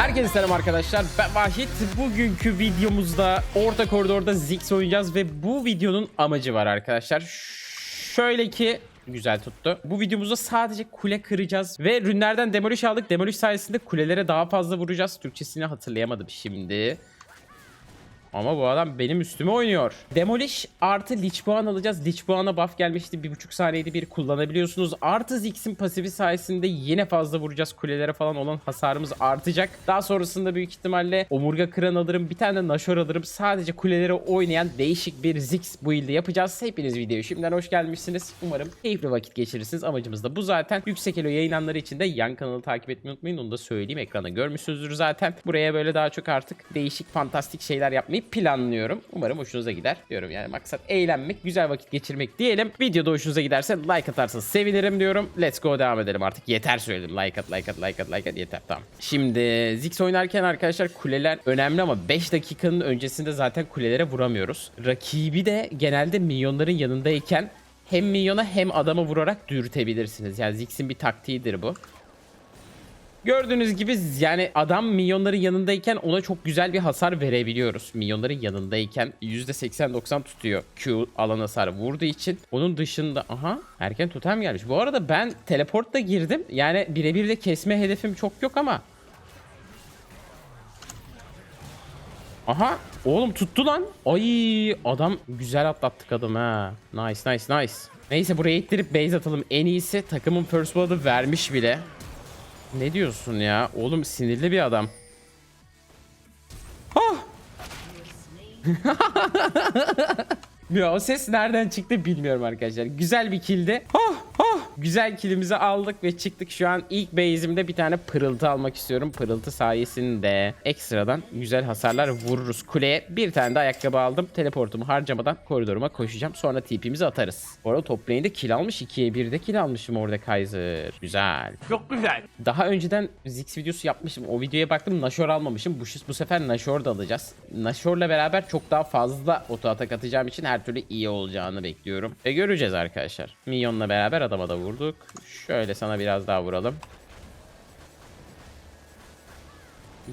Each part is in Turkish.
Herkese selam arkadaşlar. Ben Vahit. Bugünkü videomuzda orta koridorda Ziggs oynayacağız ve bu videonun amacı var arkadaşlar. Şöyle ki güzel tuttu. Bu videomuzda sadece kule kıracağız ve rünlerden demolish aldık. Demolish sayesinde kulelere daha fazla vuracağız. Türkçesini hatırlayamadım şimdi. Ama bu adam benim üstüme oynuyor. Demolish artı Lich Puan alacağız. Lich Puan'a buff gelmişti. Bir buçuk saniyede bir kullanabiliyorsunuz. Artı Ziggs'in pasifi sayesinde yine fazla vuracağız. Kulelere falan olan hasarımız artacak. Daha sonrasında büyük ihtimalle Omurga Kıran alırım. Bir tane de Nashor alırım. Sadece kulelere oynayan değişik bir Ziggs build'i yapacağız. Hepiniz videoya şimdiden hoş gelmişsiniz. Umarım keyifli vakit geçirirsiniz. Amacımız da bu zaten. Yüksek Elo yayınlanları için de yan kanalı takip etmeyi unutmayın. Onu da söyleyeyim. Ekranda görmüşsünüzdür zaten. Buraya böyle daha çok artık değişik fantastik şeyler yapmayı planlıyorum. Umarım hoşunuza gider diyorum. Yani maksat eğlenmek, güzel vakit geçirmek diyelim. Videoda hoşunuza giderse like atarsanız sevinirim diyorum. Let's go devam edelim artık. Yeter söyledim. Like at, like at, like at, like at. Yeter tamam. Şimdi Ziggs oynarken arkadaşlar kuleler önemli ama 5 dakikanın öncesinde zaten kulelere vuramıyoruz. Rakibi de genelde milyonların yanındayken hem milyona hem adama vurarak dürtebilirsiniz. Yani Ziggs'in bir taktiğidir bu. Gördüğünüz gibi yani adam milyonların yanındayken ona çok güzel bir hasar verebiliyoruz. Milyonların yanındayken %80-90 tutuyor Q alan hasarı vurduğu için. Onun dışında aha erken totem gelmiş. Bu arada ben teleportla girdim. Yani birebir de kesme hedefim çok yok ama. Aha oğlum tuttu lan. Ay adam güzel atlattık adam ha. Nice nice nice. Neyse buraya ittirip base atalım. En iyisi takımın first blood'ı vermiş bile. Ne diyorsun ya? Oğlum sinirli bir adam. Ah! ya o ses nereden çıktı bilmiyorum arkadaşlar. Güzel bir kildi. Ah. Güzel kilimizi aldık ve çıktık. Şu an ilk base'imde bir tane pırıltı almak istiyorum. Pırıltı sayesinde ekstradan güzel hasarlar vururuz kuleye. Bir tane de ayakkabı aldım. Teleportumu harcamadan koridoruma koşacağım. Sonra TP'mizi atarız. Bu arada top lane'de kill almış. 2'ye 1'de kill almışım orada Kaiser. Güzel. Çok güzel. Daha önceden Ziggs videosu yapmışım. O videoya baktım Nashor almamışım. Bu, bu sefer Nashor da alacağız. Nashor'la beraber çok daha fazla oto atak atacağım için her türlü iyi olacağını bekliyorum. Ve göreceğiz arkadaşlar. Minyon'la beraber adama da vurduk. Şöyle sana biraz daha vuralım.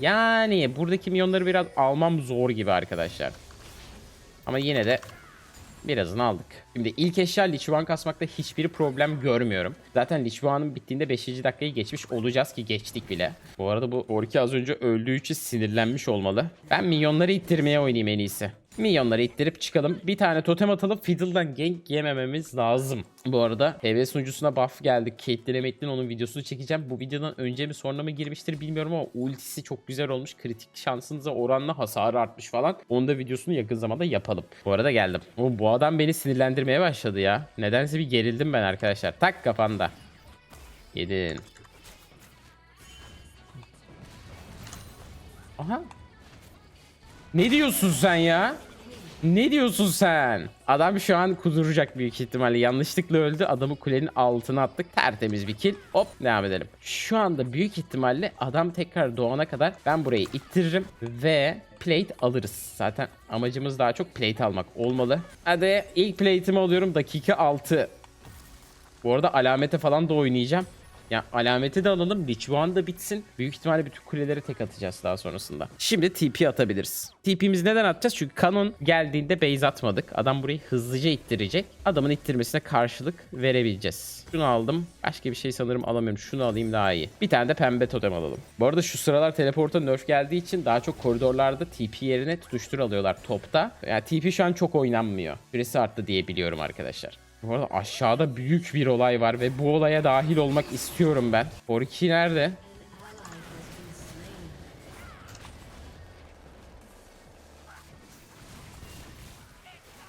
Yani buradaki minyonları biraz almam zor gibi arkadaşlar. Ama yine de Birazını aldık. Şimdi ilk eşya Lichuan kasmakta hiçbir problem görmüyorum. Zaten Lichuan'ın bittiğinde 5. dakikayı geçmiş olacağız ki geçtik bile. Bu arada bu Orki az önce öldüğü için sinirlenmiş olmalı. Ben minyonları ittirmeye oynayayım en iyisi. Minyonları ittirip çıkalım. Bir tane totem atalım. Fiddle'dan gank yemememiz lazım. Bu arada TV sunucusuna buff geldi. Caitlyn Metlin onun videosunu çekeceğim. Bu videodan önce mi sonra mı girmiştir bilmiyorum ama ultisi çok güzel olmuş. Kritik şansınıza oranla hasarı artmış falan. Onun da videosunu yakın zamanda yapalım. Bu arada geldim. Oğlum bu adam beni sinirlendirmeye başladı ya. Nedense bir gerildim ben arkadaşlar. Tak kafanda. Yedin. Aha. Ne diyorsun sen ya? Ne diyorsun sen? Adam şu an kuduracak büyük ihtimalle. Yanlışlıkla öldü. Adamı kulenin altına attık. Tertemiz bir kill. Hop devam edelim. Şu anda büyük ihtimalle adam tekrar doğana kadar ben burayı ittiririm ve plate alırız. Zaten amacımız daha çok plate almak olmalı. Hadi ilk plate'imi alıyorum. Dakika 6. Bu arada alamete falan da oynayacağım. Ya alameti de alalım. Lichuan da bitsin. Büyük ihtimalle bütün kuleleri tek atacağız daha sonrasında. Şimdi TP atabiliriz. TP'mizi neden atacağız? Çünkü kanon geldiğinde base atmadık. Adam burayı hızlıca ittirecek. Adamın ittirmesine karşılık verebileceğiz. Şunu aldım. Başka bir şey sanırım alamıyorum. Şunu alayım daha iyi. Bir tane de pembe totem alalım. Bu arada şu sıralar teleporta nerf geldiği için daha çok koridorlarda TP yerine tutuştur alıyorlar topta. Yani TP şu an çok oynanmıyor. Süresi arttı diye biliyorum arkadaşlar. Bu arada aşağıda büyük bir olay var ve bu olaya dahil olmak istiyorum ben. Orki nerede?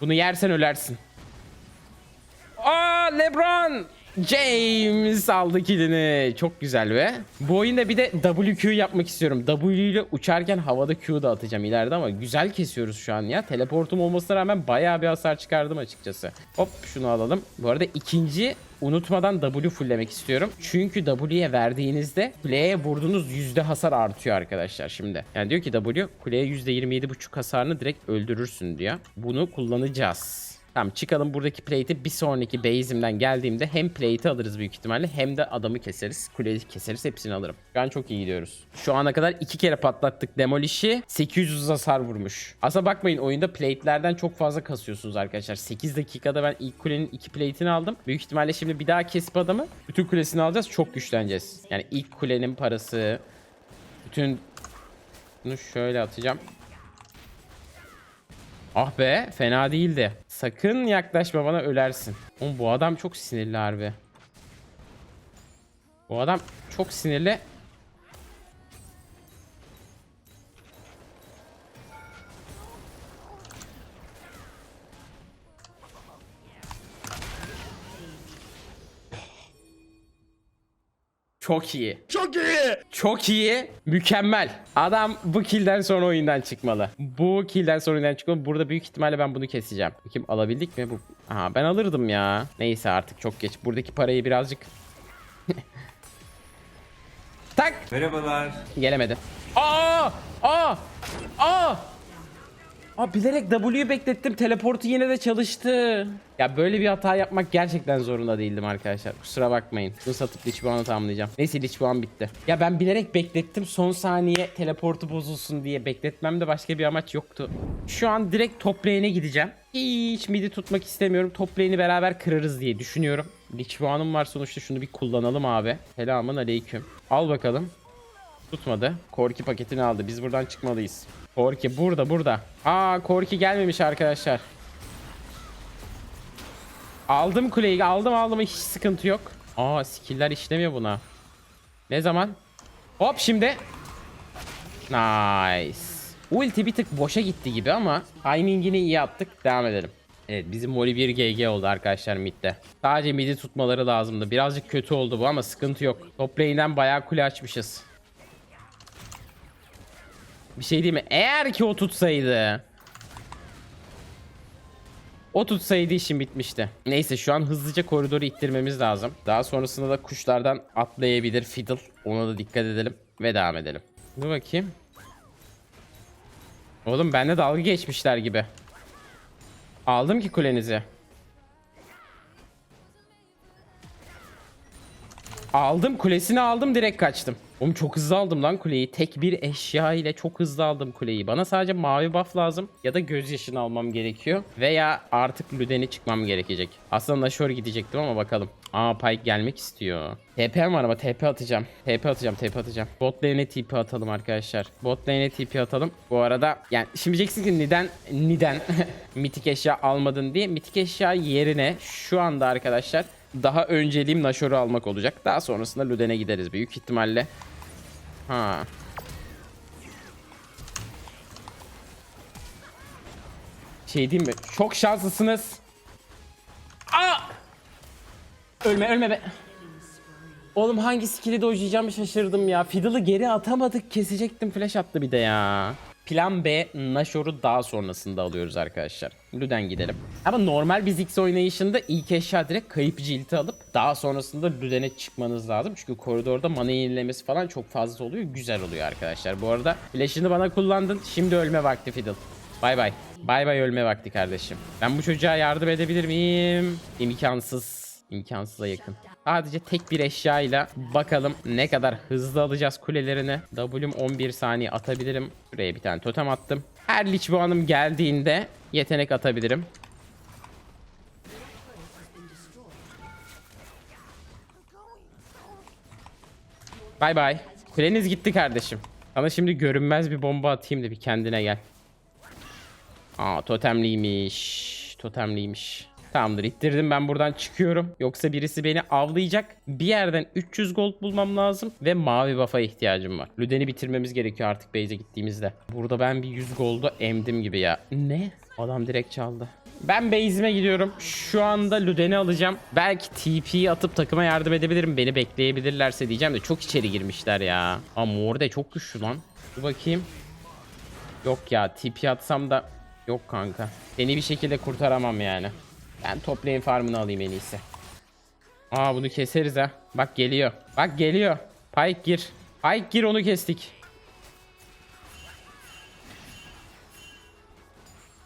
Bunu yersen ölersin. Aa LeBron! James aldı kilini. Çok güzel ve bu oyunda bir de WQ yapmak istiyorum. W ile uçarken havada Q da atacağım ileride ama güzel kesiyoruz şu an ya. Teleportum olmasına rağmen bayağı bir hasar çıkardım açıkçası. Hop şunu alalım. Bu arada ikinci unutmadan W fulllemek istiyorum. Çünkü W'ye verdiğinizde kuleye vurduğunuz yüzde hasar artıyor arkadaşlar şimdi. Yani diyor ki W kuleye %27.5 hasarını direkt öldürürsün diyor. Bunu kullanacağız. Tamam çıkalım buradaki plate'i bir sonraki base'imden geldiğimde hem plate'i alırız büyük ihtimalle hem de adamı keseriz. Kuleyi keseriz hepsini alırım. Şu an çok iyi gidiyoruz. Şu ana kadar iki kere patlattık demolişi. 800 hasar vurmuş. Aslında bakmayın oyunda plate'lerden çok fazla kasıyorsunuz arkadaşlar. 8 dakikada ben ilk kulenin iki plate'ini aldım. Büyük ihtimalle şimdi bir daha kesip adamı bütün kulesini alacağız. Çok güçleneceğiz. Yani ilk kulenin parası bütün bunu şöyle atacağım. Ah be fena değildi. Sakın yaklaşma bana ölersin. Oğlum bu adam çok sinirli harbi. Bu adam çok sinirli. Çok iyi. Çok iyi. Çok iyi. Mükemmel. Adam bu killden sonra oyundan çıkmalı. Bu killden sonra oyundan çıkmalı. Burada büyük ihtimalle ben bunu keseceğim. Bakayım alabildik mi? Bu... Aha ben alırdım ya. Neyse artık çok geç. Buradaki parayı birazcık... tak. Merhabalar. Gelemedi. Aa! Aa! Aa! Aa bilerek W'yu beklettim. Teleportu yine de çalıştı. Ya böyle bir hata yapmak gerçekten zorunda değildim arkadaşlar. Kusura bakmayın. Bunu satıp Lich Puan'ı tamamlayacağım. Neyse Lich Puan bitti. Ya ben bilerek beklettim. Son saniye teleportu bozulsun diye bekletmemde başka bir amaç yoktu. Şu an direkt top lane'e gideceğim. Hiç midi tutmak istemiyorum. Top lane'i beraber kırarız diye düşünüyorum. Lich Puan'ım var sonuçta şunu bir kullanalım abi. Selamun aleyküm. Al bakalım. Tutmadı. Korki paketini aldı. Biz buradan çıkmalıyız. Korki burada burada. Aa Korki gelmemiş arkadaşlar. Aldım kuleyi aldım aldım hiç sıkıntı yok. Aa skill'ler işlemiyor buna. Ne zaman? Hop şimdi. Nice. Ulti bir tık boşa gitti gibi ama timingini iyi attık. Devam edelim. Evet bizim Molly 1 GG oldu arkadaşlar midde. Sadece midi tutmaları lazımdı. Birazcık kötü oldu bu ama sıkıntı yok. Top lane'den bayağı kule açmışız. Bir şey değil mi? Eğer ki o tutsaydı. O tutsaydı işim bitmişti. Neyse şu an hızlıca koridoru ittirmemiz lazım. Daha sonrasında da kuşlardan atlayabilir Fiddle. Ona da dikkat edelim ve devam edelim. Dur bakayım. Oğlum bende dalga geçmişler gibi. Aldım ki kulenizi. Aldım kulesini aldım direkt kaçtım. Oğlum çok hızlı aldım lan kuleyi. Tek bir eşya ile çok hızlı aldım kuleyi. Bana sadece mavi buff lazım ya da gözyaşını almam gerekiyor. Veya artık Lüden'i çıkmam gerekecek. Aslında Nashor gidecektim ama bakalım. Aa Pyke gelmek istiyor. TP'm var ama TP atacağım. TP atacağım TP atacağım. Bot lane'e TP atalım arkadaşlar. Bot lane'e TP atalım. Bu arada yani şimdi diyeceksin ki neden neden mitik eşya almadın diye. Mitik eşya yerine şu anda arkadaşlar daha önceliğim Nashor'u almak olacak. Daha sonrasında Luden'e gideriz büyük ihtimalle. Ha. Şey diyeyim mi? Çok şanslısınız. Aa! Ölme ölme be. Oğlum hangi skill'i dojlayacağımı şaşırdım ya. Fiddle'ı geri atamadık. Kesecektim. Flash attı bir de ya. Plan B Nashor'u daha sonrasında alıyoruz arkadaşlar. Lüden gidelim. Ama normal bir Ziggs oynayışında ilk eşya direkt kayıp cilti alıp daha sonrasında Lüden'e çıkmanız lazım. Çünkü koridorda mana yenilemesi falan çok fazla oluyor. Güzel oluyor arkadaşlar. Bu arada flash'ını bana kullandın. Şimdi ölme vakti Fiddle. Bay bay. Bay bay ölme vakti kardeşim. Ben bu çocuğa yardım edebilir miyim? İmkansız. İmkansıza yakın. Sadece tek bir eşyayla bakalım ne kadar hızlı alacağız kulelerini. W'm 11 saniye atabilirim. Buraya bir tane totem attım. Her Lich Boğan'ım geldiğinde yetenek atabilirim. Bay bay. Kuleniz gitti kardeşim. Sana şimdi görünmez bir bomba atayım da bir kendine gel. Aa totemliymiş. Totemliymiş. Tamamdır ittirdim ben buradan çıkıyorum. Yoksa birisi beni avlayacak. Bir yerden 300 gold bulmam lazım. Ve mavi buff'a ihtiyacım var. Lüden'i bitirmemiz gerekiyor artık base'e gittiğimizde. Burada ben bir 100 gold'u emdim gibi ya. Ne? Adam direkt çaldı. Ben base'ime gidiyorum. Şu anda Lüden'i alacağım. Belki TP'yi atıp takıma yardım edebilirim. Beni bekleyebilirlerse diyeceğim de çok içeri girmişler ya. Ama Morde çok güçlü lan. Dur bakayım. Yok ya TP atsam da yok kanka. Seni bir şekilde kurtaramam yani. Ben top lane farmını alayım en iyisi. Aa bunu keseriz ha. Bak geliyor. Bak geliyor. Pike gir. Pike gir onu kestik.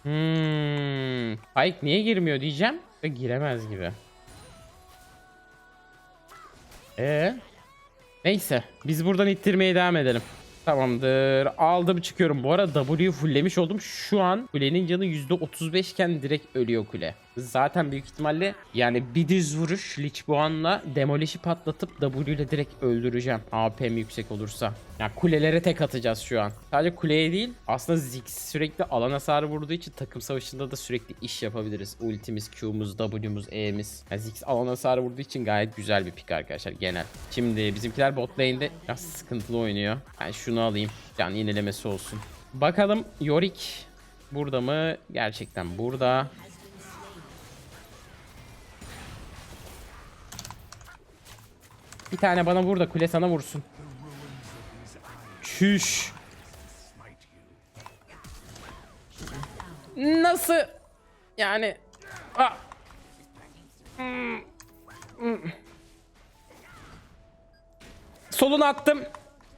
Hmm. Pike niye girmiyor diyeceğim. Giremez gibi. Ee? Neyse. Biz buradan ittirmeye devam edelim. Tamamdır. Aldım çıkıyorum. Bu arada W'yu fulllemiş oldum. Şu an kulenin canı %35 iken direkt ölüyor kule. Zaten büyük ihtimalle yani bir düz vuruş Lich Boğan'la demolişi patlatıp W ile direkt öldüreceğim. AP'm yüksek olursa. Ya kulelere tek atacağız şu an. Sadece kuleye değil aslında Ziggs sürekli alan hasarı vurduğu için takım savaşında da sürekli iş yapabiliriz. Ultimiz, Q'muz, W'muz, E'miz. Yani Ziggs alan hasarı vurduğu için gayet güzel bir pick arkadaşlar genel. Şimdi bizimkiler bot lane'de biraz sıkıntılı oynuyor. Ben şunu alayım. Can yenilemesi olsun. Bakalım Yorick burada mı? Gerçekten burada. Bir tane bana vur da kule sana vursun. Çüş. Nasıl? Yani... Aa. Hmm. Attım.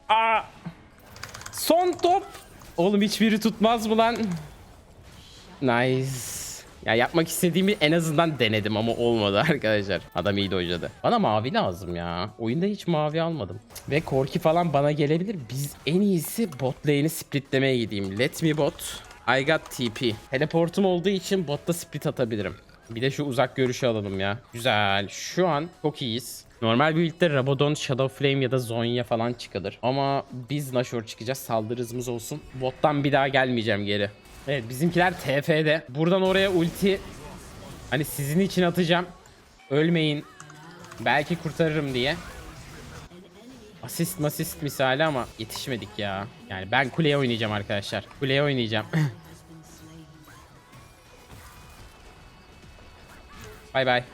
Aa. Son top. Oğlum hiçbiri tutmaz mı lan? Nice. Ya yapmak istediğimi en azından denedim ama olmadı arkadaşlar. Adam iyi dojladı. Bana mavi lazım ya. Oyunda hiç mavi almadım. Ve Korki falan bana gelebilir. Biz en iyisi bot lane'i splitlemeye gideyim. Let me bot. I got TP. Teleportum olduğu için botta split atabilirim. Bir de şu uzak görüşü alalım ya. Güzel. Şu an çok iyiyiz. Normal build'de Rabadon, Shadow Flame ya da Zonya falan çıkılır. Ama biz Nashor çıkacağız. Saldırı hızımız olsun. Bottan bir daha gelmeyeceğim geri. Evet bizimkiler TF'de. Buradan oraya ulti hani sizin için atacağım. Ölmeyin. Belki kurtarırım diye. Asist masist misali ama yetişmedik ya. Yani ben kuleye oynayacağım arkadaşlar. Kuleye oynayacağım. bay bay.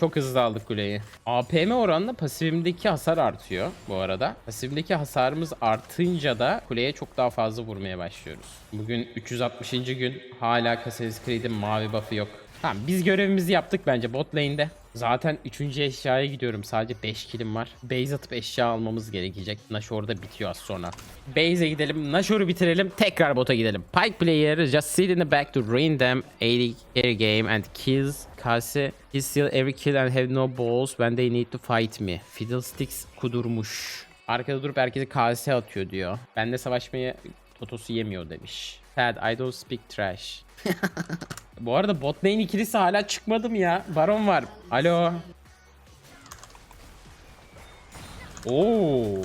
Çok hızlı aldık kuleyi. APM oranla pasifimdeki hasar artıyor bu arada. Pasifimdeki hasarımız artınca da kuleye çok daha fazla vurmaya başlıyoruz. Bugün 360. gün hala Assassin's Creed'in mavi buff'ı yok. Tamam biz görevimizi yaptık bence bot lane'de. Zaten 3. eşyaya gidiyorum. Sadece 5 kilim var. Base atıp eşya almamız gerekecek. Nashor'da bitiyor az sonra. Base'e gidelim. Nashor'u bitirelim. Tekrar bota gidelim. Pike player just sit in the back to rain them 80 air game and kills Kase. He steal every kill and have no balls when they need to fight me. Fiddlesticks kudurmuş. Arkada durup herkesi kase atıyor diyor. Ben de savaşmaya totosu yemiyor demiş. Sad I don't speak trash. Bu arada bot lane ikilisi hala çıkmadı mı ya? Baron var. Alo. Oo.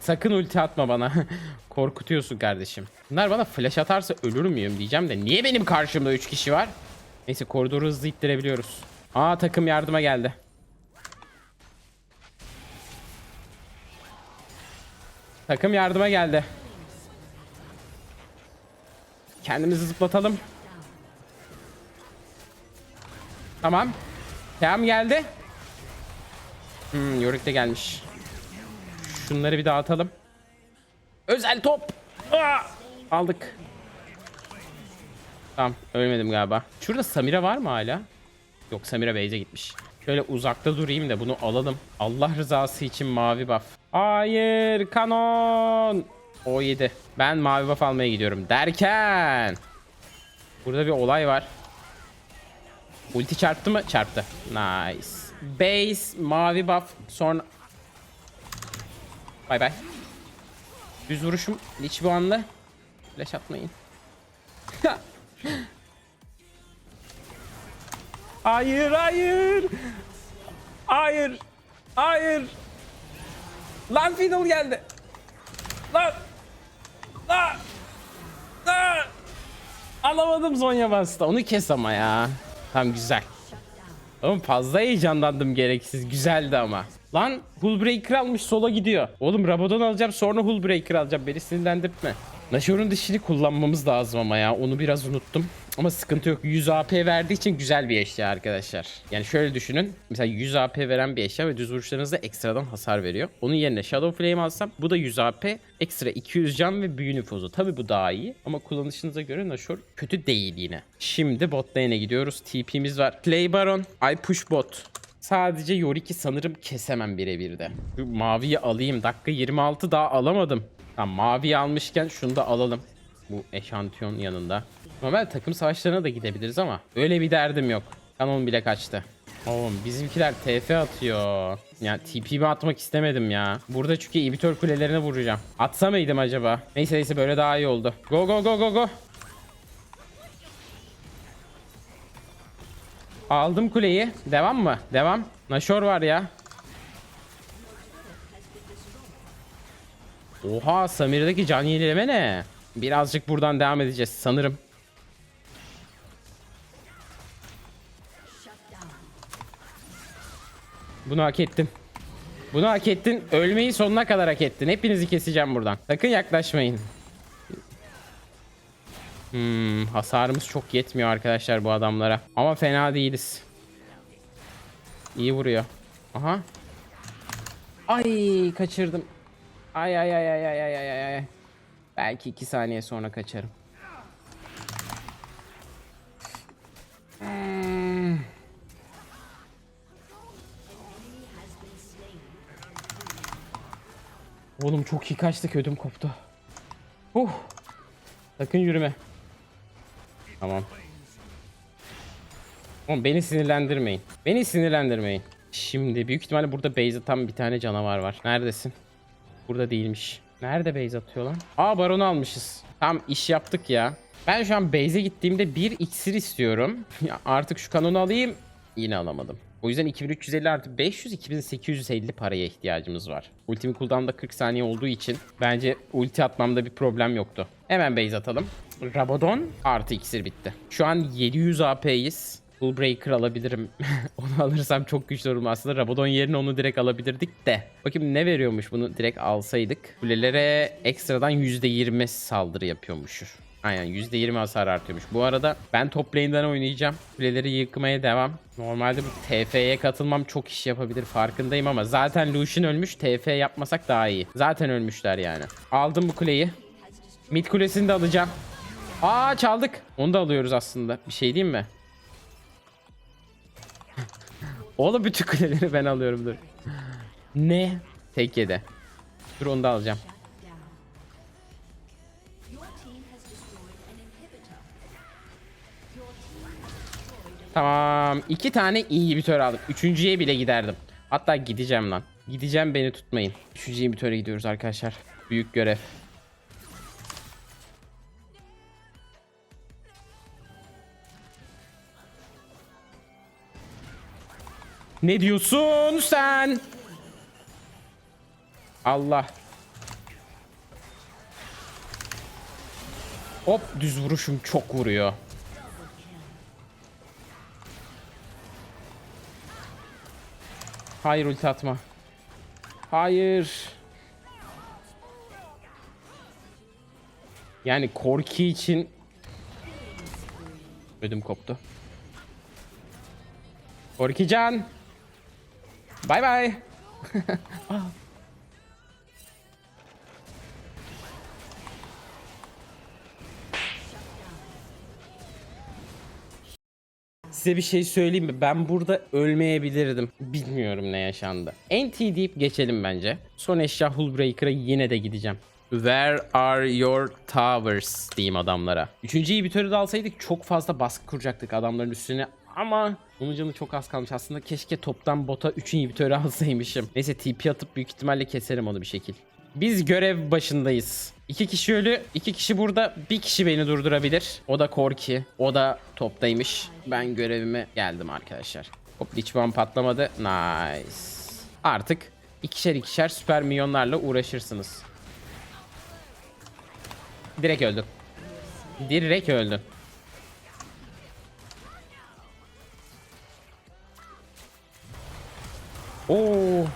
Sakın ulti atma bana. Korkutuyorsun kardeşim. Bunlar bana flash atarsa ölür müyüm diyeceğim de niye benim karşımda 3 kişi var? Neyse koridoru hızlı ittirebiliyoruz. Aa takım yardıma geldi. Takım yardıma geldi. Kendimizi zıplatalım. Tamam. Tamam geldi. Hmm, Yorick de gelmiş. Şunları bir dağıtalım. Özel top. Aa! Aldık. Tamam ölmedim galiba. Şurada Samira var mı hala? Yok Samira base'e gitmiş. Şöyle uzakta durayım da bunu alalım. Allah rızası için mavi buff. Hayır kanon. O 7. Ben mavi buff almaya gidiyorum derken. Burada bir olay var. Ulti çarptı mı? Çarptı. Nice. Base, mavi buff, sonra... Bay bay. Düz vuruşum. Lich bu anda. Flash atmayın. hayır, hayır. Hayır. Hayır. Lan final geldi. Lan. Lan. Lan. Alamadım Zonya bastı. Onu kes ama ya. Tamam güzel. Oğlum fazla heyecanlandım gereksiz. Güzeldi ama. Lan Hullbreaker almış sola gidiyor. Oğlum Rabadon alacağım sonra Hullbreaker alacağım. Beni sinirlendirtme. Nashor'un dişini kullanmamız lazım ama ya. Onu biraz unuttum. Ama sıkıntı yok. 100 AP verdiği için güzel bir eşya arkadaşlar. Yani şöyle düşünün. Mesela 100 AP veren bir eşya ve düz vuruşlarınızda ekstradan hasar veriyor. Onun yerine Shadow Flame alsam bu da 100 AP, ekstra 200 can ve büyü nüfuzu. Tabi bu daha iyi ama kullanışınıza göre Nashor kötü değil yine. Şimdi bot lane'e gidiyoruz. TP'miz var. Play Baron, I push bot. Sadece Yorick'i sanırım kesemem birebir de. Şu maviyi alayım. Dakika 26 daha alamadım. Tamam mavi almışken şunu da alalım. Bu eşantiyon yanında. Normal takım savaşlarına da gidebiliriz ama öyle bir derdim yok. Kanon bile kaçtı. Oğlum bizimkiler TF atıyor. Ya TP'mi atmak istemedim ya. Burada çünkü inhibitor kulelerine vuracağım. Atsa mıydım acaba? Neyse neyse böyle daha iyi oldu. Go go go go go. Aldım kuleyi. Devam mı? Devam. Nashor var ya. Oha Samir'deki can yenileme ne? Birazcık buradan devam edeceğiz sanırım. Bunu hak ettim. Bunu hak ettin. Ölmeyi sonuna kadar hak ettin. Hepinizi keseceğim buradan. Sakın yaklaşmayın. Hmm, hasarımız çok yetmiyor arkadaşlar bu adamlara. Ama fena değiliz. İyi vuruyor. Aha. Ay kaçırdım. Ay ay ay ay ay ay ay ay. Belki iki saniye sonra kaçarım. Hmm. Oğlum çok iyi kaçtık ödüm koptu. Uh. Sakın yürüme. Tamam. Oğlum beni sinirlendirmeyin. Beni sinirlendirmeyin. Şimdi büyük ihtimalle burada base atan bir tane canavar var. Neredesin? Burada değilmiş. Nerede base atıyor lan? Aa baronu almışız. Tam iş yaptık ya. Ben şu an base'e gittiğimde bir iksir istiyorum. Artık şu kanonu alayım. Yine alamadım. O yüzden 2350 artı 500 2850 paraya ihtiyacımız var. Ultimin cooldown'da 40 saniye olduğu için bence ulti atmamda bir problem yoktu. Hemen base atalım. Rabadon artı iksir bitti. Şu an 700 AP'yiz. Full Breaker alabilirim. onu alırsam çok güçlü olur aslında. Rabadon yerine onu direkt alabilirdik de. Bakayım ne veriyormuş bunu direkt alsaydık. Kulelere ekstradan %20 saldırı yapıyormuş. Aynen %20 hasar artıyormuş. Bu arada ben top lane'den oynayacağım. Kuleleri yıkmaya devam. Normalde bu TF'ye katılmam çok iş yapabilir farkındayım ama zaten Lucian ölmüş. TF yapmasak daha iyi. Zaten ölmüşler yani. Aldım bu kuleyi. Mid kulesini de alacağım. Aa çaldık. Onu da alıyoruz aslında. Bir şey diyeyim mi? Oğlum bütün kuleleri ben alıyorum dur. Ne? Tek yedi. Dur onu da alacağım. Tamam. iki tane iyi inhibitör aldık. Üçüncüye bile giderdim. Hatta gideceğim lan. Gideceğim beni tutmayın. Üçüncü inhibitöre gidiyoruz arkadaşlar. Büyük görev. Ne diyorsun sen? Allah. Hop düz vuruşum çok vuruyor. Hayır ulti atma. Hayır. Yani Korki için ödüm koptu. Korkican. Bay bay. Size bir şey söyleyeyim mi? Ben burada ölmeyebilirdim. Bilmiyorum ne yaşandı. NT deyip geçelim bence. Son eşya Hullbreaker'a yine de gideceğim. Where are your towers diyeyim adamlara. Üçüncü inhibitörü de alsaydık çok fazla baskı kuracaktık adamların üstüne. Ama onun canı çok az kalmış. Aslında keşke toptan bota 3 inhibitörü alsaymışım. Neyse TP atıp büyük ihtimalle keserim onu bir şekil. Biz görev başındayız. İki kişi ölü, iki kişi burada, bir kişi beni durdurabilir. O da Korki, o da toptaymış. Ben görevime geldim arkadaşlar. Hop bomb patlamadı. Nice. Artık ikişer ikişer süper milyonlarla uğraşırsınız. Direkt öldün. Direkt öldün. Oo.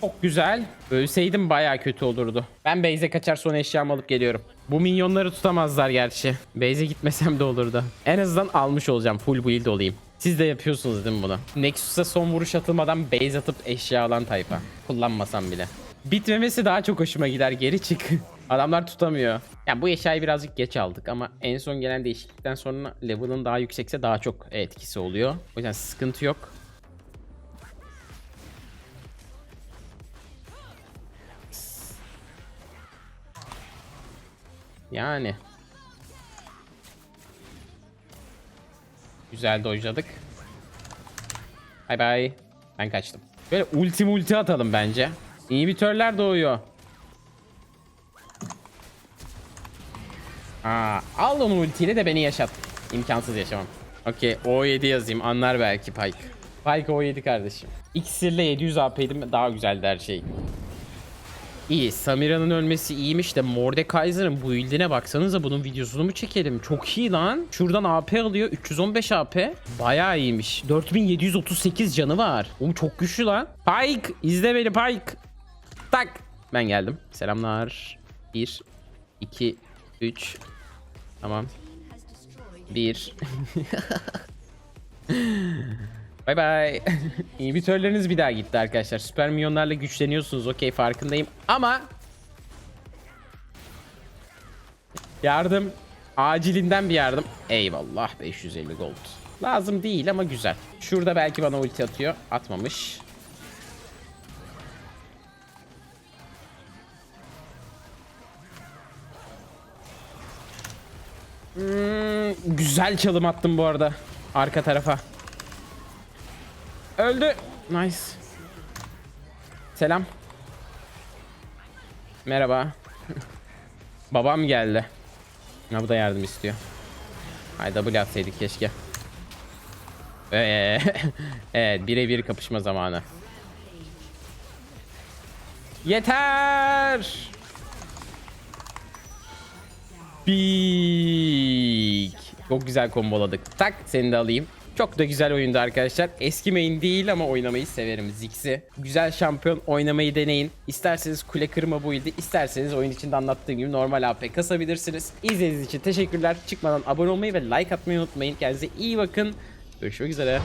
Çok güzel. Ölseydim baya kötü olurdu. Ben base'e kaçar son eşyamı alıp geliyorum. Bu minyonları tutamazlar gerçi. Base'e gitmesem de olurdu. En azından almış olacağım. Full build olayım. Siz de yapıyorsunuz değil mi bunu? Nexus'a son vuruş atılmadan base atıp eşya alan tayfa. Kullanmasam bile. Bitmemesi daha çok hoşuma gider. Geri çık. Adamlar tutamıyor. Yani bu eşyayı birazcık geç aldık ama en son gelen değişiklikten sonra level'ın daha yüksekse daha çok etkisi oluyor. O yüzden sıkıntı yok. Yani. Güzel dojladık. Bay bay. Ben kaçtım. Böyle ulti multi atalım bence. İnhibitörler doğuyor. Aa, al onu ultiyle de beni yaşat. İmkansız yaşamam. Okey O7 yazayım anlar belki Pike. Pike O7 kardeşim. İksirle 700 AP'ydim daha güzeldi her şey. İyi Samira'nın ölmesi iyiymiş de Mordekaiser'ın bu build'ine baksanıza bunun videosunu mu çekelim? Çok iyi lan. Şuradan AP alıyor 315 AP. Bayağı iyiymiş. 4738 canı var. Oğlum çok güçlü lan. Pike izle beni Pike. Tak. Ben geldim. Selamlar. 1 2 3 Tamam. 1 Bay bay. İnhibitörleriniz bir daha gitti arkadaşlar. Süper milyonlarla güçleniyorsunuz. Okey farkındayım. Ama yardım acilinden bir yardım. Eyvallah 550 gold. Lazım değil ama güzel. Şurada belki bana ulti atıyor. Atmamış. Hmm, güzel çalım attım bu arada. Arka tarafa. Öldü. Nice. Selam. Merhaba. Babam geldi. Ha bu da yardım istiyor. Ay double atsaydık keşke. Ee, evet birebir kapışma zamanı. Yeter. Big. Çok güzel komboladık. Tak seni de alayım. Çok da güzel oyundu arkadaşlar. Eski main değil ama oynamayı severim Ziggs'i. Güzel şampiyon oynamayı deneyin. İsterseniz kule kırma build'i, isterseniz oyun içinde anlattığım gibi normal AP kasabilirsiniz. İzlediğiniz için teşekkürler. Çıkmadan abone olmayı ve like atmayı unutmayın. Kendinize iyi bakın. Görüşmek üzere.